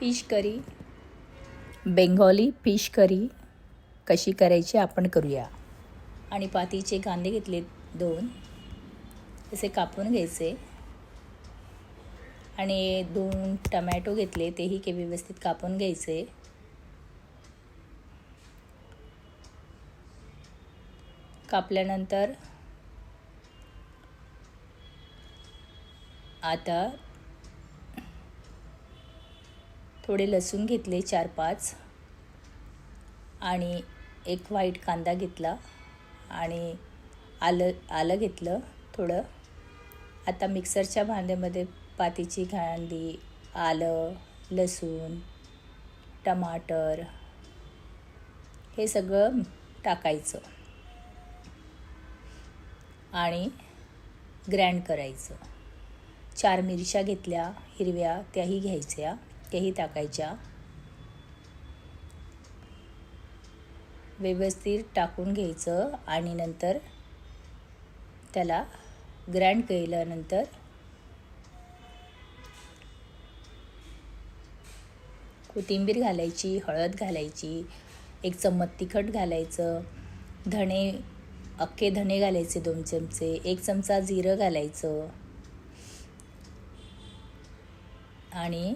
Fish curry Bengali fish curry कशी करायची आपण करूया. आणि पातीचे कांदे घेतले दोन तसे कापून घ्यायचे. आणि दोन टमॅटो घेतले तेही के व्यवस्थित कापून घ्यायचे. कापल्यानंतर आता थोडे लसूण घेतले चार पाच आणि एक व्हाईट कांदा घेतला आणि आलं आलं घेतलं थोडं. आता मिक्सरच्या भांड्यामध्ये पातीची कांदी आलं लसूण टमाटर हे सगळं टाकायचं आणि ग्रँड करायचं. चार मिरच्या घेतल्या हिरव्या त्याही घ्यायच्या. त्याही टाकायच्या. व्यवस्थित टाकून घ्यायचं आणि नंतर त्याला ग्रँड केल्यानंतर कोथिंबीर घालायची हळद घालायची एक चम्मच तिखट घालायचं धणे अख्खे धणे घालायचे दोन चमचे एक चमचा जिरं घालायचं आणि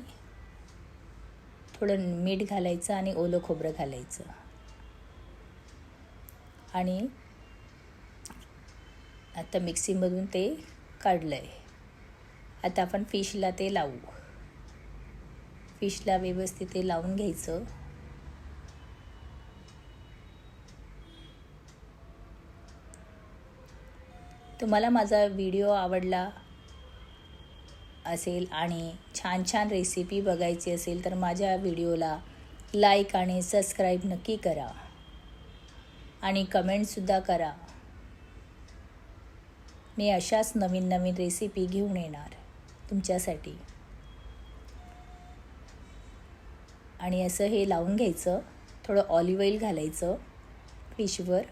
थोडं मीठ घालायचं आणि ओलं खोबरं घालायचं. आणि आता मिक्सीमधून ते काढलं आहे आता आपण फिशला ते लावू. फिशला व्यवस्थित ते लावून घ्यायचं. तुम्हाला माझा व्हिडिओ आवडला असेल आणि छान छान रेसिपी बघायची असेल तर माझ्या व्हिडिओला लाईक आणि सबस्क्राईब नक्की करा. आणि कमेंटसुद्धा करा. मी अशाच नवीन नवीन रेसिपी घेऊन येणार तुमच्यासाठी. आणि असं हे लावून घ्यायचं थोडं ऑलिव्ह ऑइल घालायचं फिशवर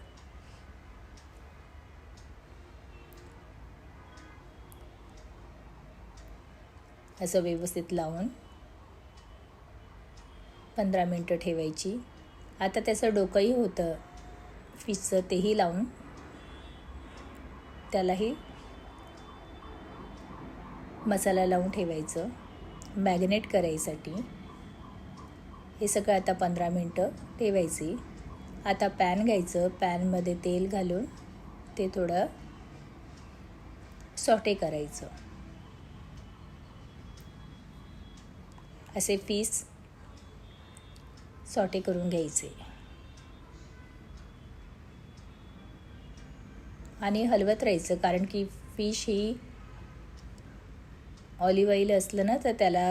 असं व्यवस्थित लावून पंधरा मिनटं ठेवायची. आता त्याचं डोकंही होतं. फिशचं तेही लावून त्यालाही मसाला लावून ठेवायचं. मॅग्नेट करायसाठी. हे सगळं आता पंधरा मिनटं ठेवायची. आता पॅन घ्यायचं. पॅनमध्ये तेल घालून ते थोडं सॉटे करायचं. असे पीस सॉटे करून घ्यायचे. आणि हलवत राहायचं कारण की फिश ही ऑलिव्ह ऑइल असलं ना तर त्याला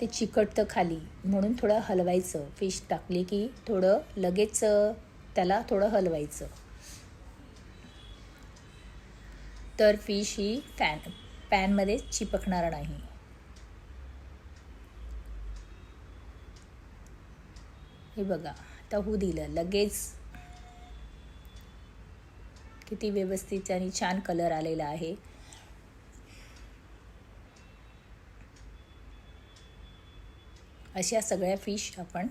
ते चिकटतं खाली. म्हणून थोडं हलवायचं. फिश टाकली की थोडं लगेच त्याला थोडं हलवायचं. तर फिश ही फॅन पॅनमध्ये चिपकणार नाही. हे बघा आता होऊ दिलं लगेच किती व्यवस्थित आणि छान कलर आलेला आहे. अशा सगळ्या फिश आपण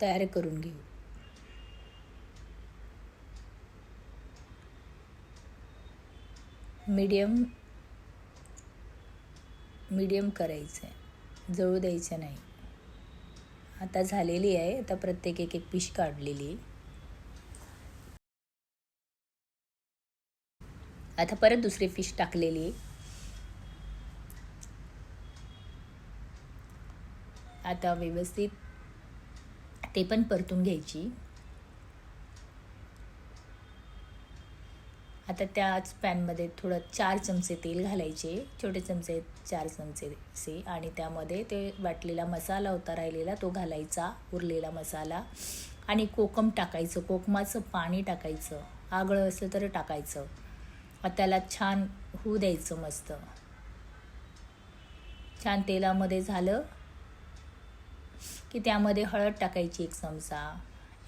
तयार करून घेऊ. मीडियम मीडियम करायचं आहे जळू द्यायचं नाही. आता झालेली आहे. आता प्रत्येक एक एक फिश काढलेली आता परत दुसरी फिश टाकलेली आता व्यवस्थित ते पण परतून घ्यायची. आता त्याच पॅनमध्ये थोडं चार चमचे तेल घालायचे छोटे चमचे चार चमचे आणि त्यामध्ये ते वाटलेला मसाला होता राहिलेला तो घालायचा उरलेला मसाला आणि कोकम टाकायचं कोकमाचं पाणी टाकायचं आगळं असलं तर टाकायचं. त्याला छान होऊ द्यायचं मस्त. छान तेलामध्ये झालं की त्यामध्ये हळद टाकायची एक चमचा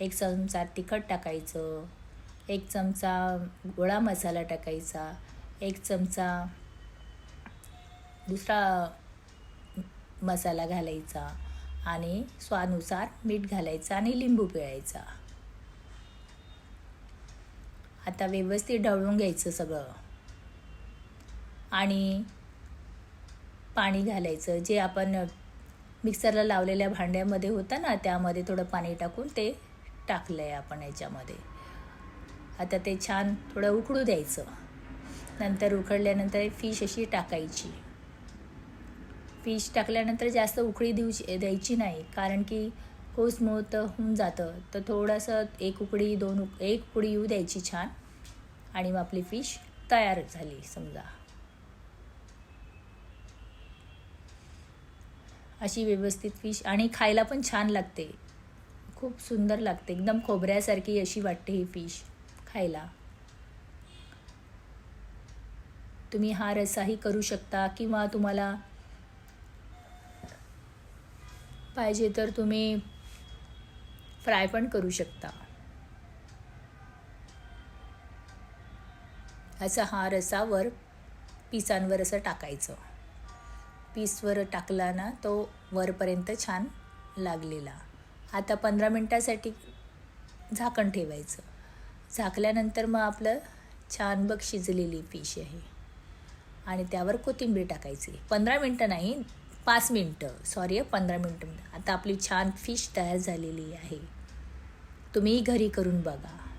एक चमचा तिखट टाकायचं एक चमचा गोळा मसाला टाकायचा एक चमचा दुसरा मसाला घालायचा आणि स्वानुसार मीठ घालायचं आणि लिंबू पिळायचा. आता व्यवस्थित ढवळून घ्यायचं सगळं. आणि पाणी घालायचं जे आपण मिक्सरला लावलेल्या भांड्यामध्ये होतं ना त्यामध्ये थोडं पाणी टाकून ते टाकलं आहे आपण याच्यामध्ये. आता ते छान थोडं उकडू द्यायचं. नंतर उकडल्यानंतर फिश अशी टाकायची. फिश टाकल्यानंतर जास्त उकळी देऊ द्यायची नाही कारण की होस होऊन जातं. तर थोडंसं एक उकडी दोन उक एक उकडी येऊ द्यायची छान. आणि मग आपली फिश तयार झाली समजा. अशी व्यवस्थित फिश आणि खायला पण छान लागते. खूप सुंदर लागते. एकदम खोबऱ्यासारखी अशी वाटते ही फिश. खायला. तुम्ही हा रसाही करू शकता किंवा तुम्हाला पाहिजे तर तुम्ही फ्राय पण करू शकता. असा हा रसावर पिसांवर असं टाकायचं. पीसवर टाकला ना तो वरपर्यंत छान लागलेला. आता पंधरा मिनटासाठी झाकण ठेवायचं. झाकल्यानंतर मग आपलं छान बघ शिजलेली फिश आहे. आणि त्यावर कोथिंबीर टाकायची. पंधरा मिनटं नाही पाच मिनटं. सॉरी पंधरा मिनटं. आता आपली छान फिश तयार झालेली आहे. तुम्ही घरी करून बघा.